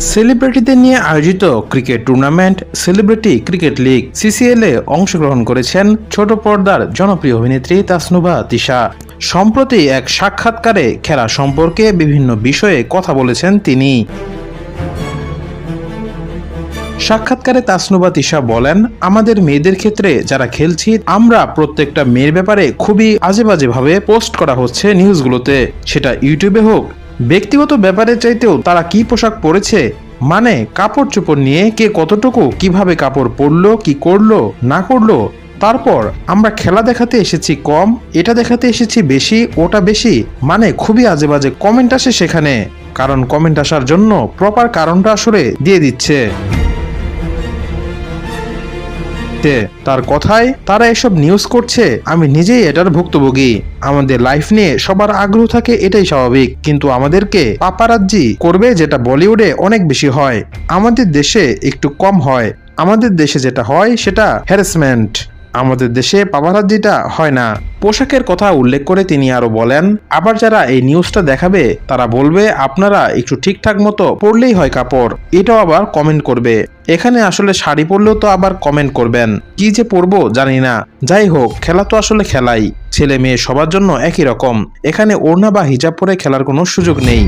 সেলিব্রিটিদের নিয়ে আয়োজিত cricket tournament, celebrity cricket league CCL এ অংশগ্রহণ করেছেন ছোট পর্দার জনপ্রিয় অভিনেত্রী তাসনুভা তিশা। সম্প্রতি এক সাক্ষাৎকারে খেলা সম্পর্কে বিভিন্ন বিষয়ে কথা বলেছেন তিনি। সাক্ষাৎকারে তাসনুবা তিশা বলেন, আমাদের মেয়েদের ক্ষেত্রে যারা খেলছি, আমরা প্রত্যেকটা মেয়ের ব্যাপারে খুবই আজে বাজে ভাবে পোস্ট করা হচ্ছে নিউজগুলোতে। সেটা ইউটিউবে হোক ব্যক্তিগত ব্যাপারে চাইতেও তারা কি পোশাক পরেছে? মানে কাপড় চোপড় নিয়ে কে কতটুকু কীভাবে কাপড় পরলো, কি করল, না করল? তারপর আমরা খেলা দেখাতে এসেছি কম, এটা দেখাতে এসেছি বেশি, ওটা বেশি মানে খুবই আজে বাজে কমেন্ট আসে সেখানে। কারণ কমেন্ট আসার জন্য প্রপার কারণটা আসলে দিয়ে দিচ্ছে। তে তার কথায়, তারা এসব নিউজ করছে, আমি নিজেই এটার ভুক্তভোগী। আমাদের লাইফ নিয়ে সবার আগ্রহ থাকে এটাই স্বাভাবিক। কিন্তু আমাদেরকে পাপারাজ্জি করবে যেটা বলিউডে অনেক বেশি হয়। আমাদের দেশে একটু কম হয়। আমাদের দেশে যেটা হয় সেটা হ্যারাসমেন্ট আমাদের দেশে পাপারাজ্জিটা হয় না। পোশাকের কথা উল্লেখ করে তিনি আরও বলেন, আবার যারা এই নিউজটা দেখাবে, তারা বলবে, আপনারা একটু ঠিকঠাক মতো পরলেই হয় কাপড়। এটাও আবার কমেন্ট করবে। এখানে আসলে শাড়ি পরলেও তো আবার কমেন্ট করবেন। কি যে পরবো জানি না। যাই হোক, খেলা তো আসলে খেলাই। ছেলে মেয়ে সবার জন্য একই রকম। এখানে ওড়না বা হিজাব পরে খেলার কোনো সুযোগ নেই।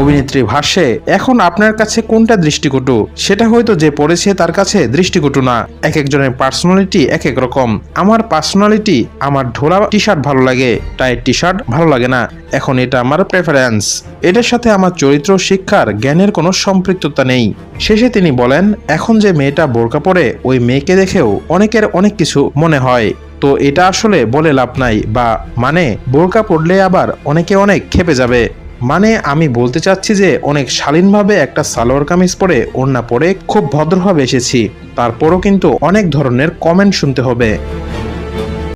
অভিনেত্রী ভাষ্যে এখন আপনার কাছে কোনটা দৃষ্টিকটু? সেটা হয়তো যে পড়েছে তার কাছে দৃষ্টিকটু না। এক একজনের পার্সোনালিটি এক এক রকম। আমার পার্সোনালিটি, আমার ঢোলা টি শার্ট ভালো লাগে টাইট টি শার্ট ভালো লাগে না। এখন এটা আমার প্রেফারেন্স এটার সাথে আমার চরিত্র, শিক্ষার, জ্ঞানের কোনো সম্পৃক্ততা নেই। শেষে তিনি বলেন, এখন যে মেয়েটা বোরকা পরে, ওই মেয়েকে দেখেও অনেকের অনেক কিছু মনে হয়। তো এটা আসলে বলে লাভ নাই, বা মানে বোরকা পড়লে আবার অনেকে অনেক খেপে যাবে। মানে আমি বলতে চাচ্ছি যে অনেক শালীনভাবে একটা সালোয়ার কামিজ পরে ওড়না পরে খুব ভদ্রভাবে এসেছি। তারপরও কিন্তু অনেক ধরনের কমেন্ট শুনতে হবে।